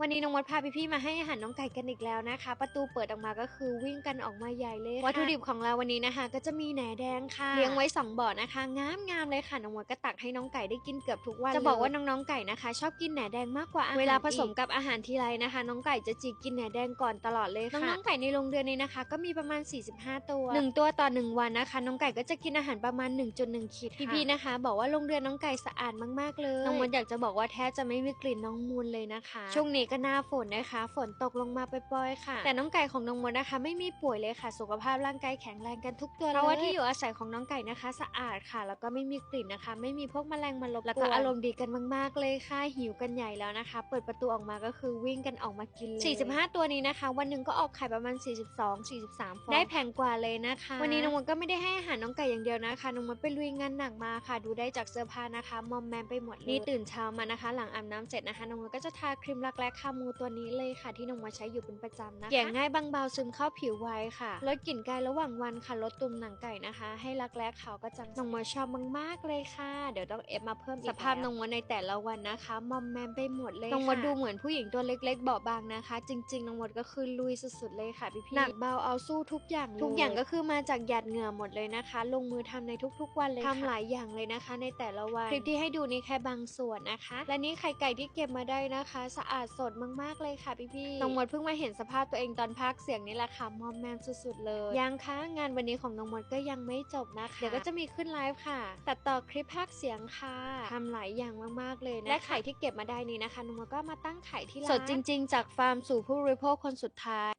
วันนี้น้องมดพาพี่ๆมาให้อาหารน้องไก่กันอีกแล้วนะคะ ประตูเปิดออกมาก็คือวิ่งกันออกมาใหญ่เลยค่ะวัตถุดิบของเราวันนี้นะคะ ก็จะมีแหนแดงค่ะเลี้ยงไว้สองบ่อนะคะงามงามๆเลยค่ะน้องมดก็ตักให้น้องไก่ได้กินเกือบทุกวันจะบอกว่าน้องๆไก่นะคะ ชอบกินแหนแดงมากกว่าอาหารเวลาผสมกับอาหารทีไรนะคะ น้องไก่จะจิกกินแหนแดงก่อนตลอดเลยค่ะน้องๆไก่ในโรงเรือนนี้นะคะ ก็มีประมาณ 45 ตัวหนึ่งตัวต่อหนึ่งวันนะคะ น้องไก่ก็จะกินอาหารประมาณ 1.1ขีดค่ะพี่ๆนะคะ บอกว่าโรงเรือนน้องไก่สะอาดมากๆเลยน้องมดอยากจะบอกว่าแทบจะไม่มีกลิ่นน้องมูลเลยนะคะช่วงนี้ก็หน้าฝนนะคะ ฝนตกลงมาปล่อยๆค่ะ แต่น้องไก่ของน้องมดนะคะ ไม่มีป่วยเลยค่ะ สุขภาพร่างกายแข็งแรงกันทุกตัวเลยเพราะว่าที่อยู่อาศัยของน้องไก่นะคะ สะอาดค่ะ แล้วก็ไม่มีกลิ่นนะคะ ไม่มีพวกแมลงมารบกวนแล้วก็อารมณ์ดีกันมากๆเลยค่ะหิวกันใหญ่แล้วนะคะ เปิดประตูออกมาก็คือวิ่งกันออกมากินเลย45 ตัวนี้นะคะ วันหนึ่งก็ออกไข่ประมาณ 42 43 ฟองได้แพงกว่าเลยนะคะ วันนี้น้องมดก็ไม่ได้ให้อาหารน้องไก่อย่างเดียวนะคะน้องมดไปลุยงานหนักมาค่ะ ดูได้จากเสื้อผ้านะคะมอมแมมไปหมดเลยนี่ตื่นเช้ามานะคะ หลังอาบน้ำเสร็จนะคะน้องมดก็จะทาครีมรักแร้คามูตัวนี้เลยค่ะที่น้องมดใช้อยู่เป็นประจำนะคะเกลี่ยง่ายบางเบาซึมเข้าผิวไวค่ะลดกลิ่นกายระหว่างวันค่ะลดตุ่มหนังไก่นะคะ ให้รักแร้ขาวก็จังน้องมดชอบมากๆเลยค่ะ เดี๋ยวต้องเอฟมาเพิ่มอีกสภาพน้องมดในแต่ละวันนะคะมอมแมมไปหมดเลยน้องมดดูเหมือนผู้หญิงตัวเล็กๆเบาบางนะคะ จริงๆน้องมดก็คือลุยสุดๆเลยค่ะพี่ๆหนักเบาเอาสู้ทุกอย่างเลยทุกอย่างก็คือมาจากหยาดเหงื่อหมดเลยนะคะ ลงมือทำในทุกๆวันเลยค่ะทำหลายอย่างเลยนะคะ ในแต่ละวันคลิปที่ให้ดูนี่แค่บางส่วนนะคะ และนี่ไข่ไก่ที่เก็บมาได้นะคะ สะอาดสดมากๆเลยค่ะพี่ๆน้องมดเพิ่งมาเห็นสภาพตัวเองตอนพากย์เสียงนี่แหละค่ะมอมแมมสุดๆเลยยังคะงานวันนี้ของน้องมดก็ยังไม่จบนะคะเดี๋ยวก็จะมีขึ้นไลฟ์ค่ะตัดต่อคลิปพากย์เสียงค่ะทำหลายอย่างมากๆเลยนะคะและไข่ที่เก็บมาได้นี้นะคะน้องมดก็มาตั้งไข่ที่ร้านสดจริง ๆ จากฟาร์มสู่ผู้บริโภคคนสุดท้าย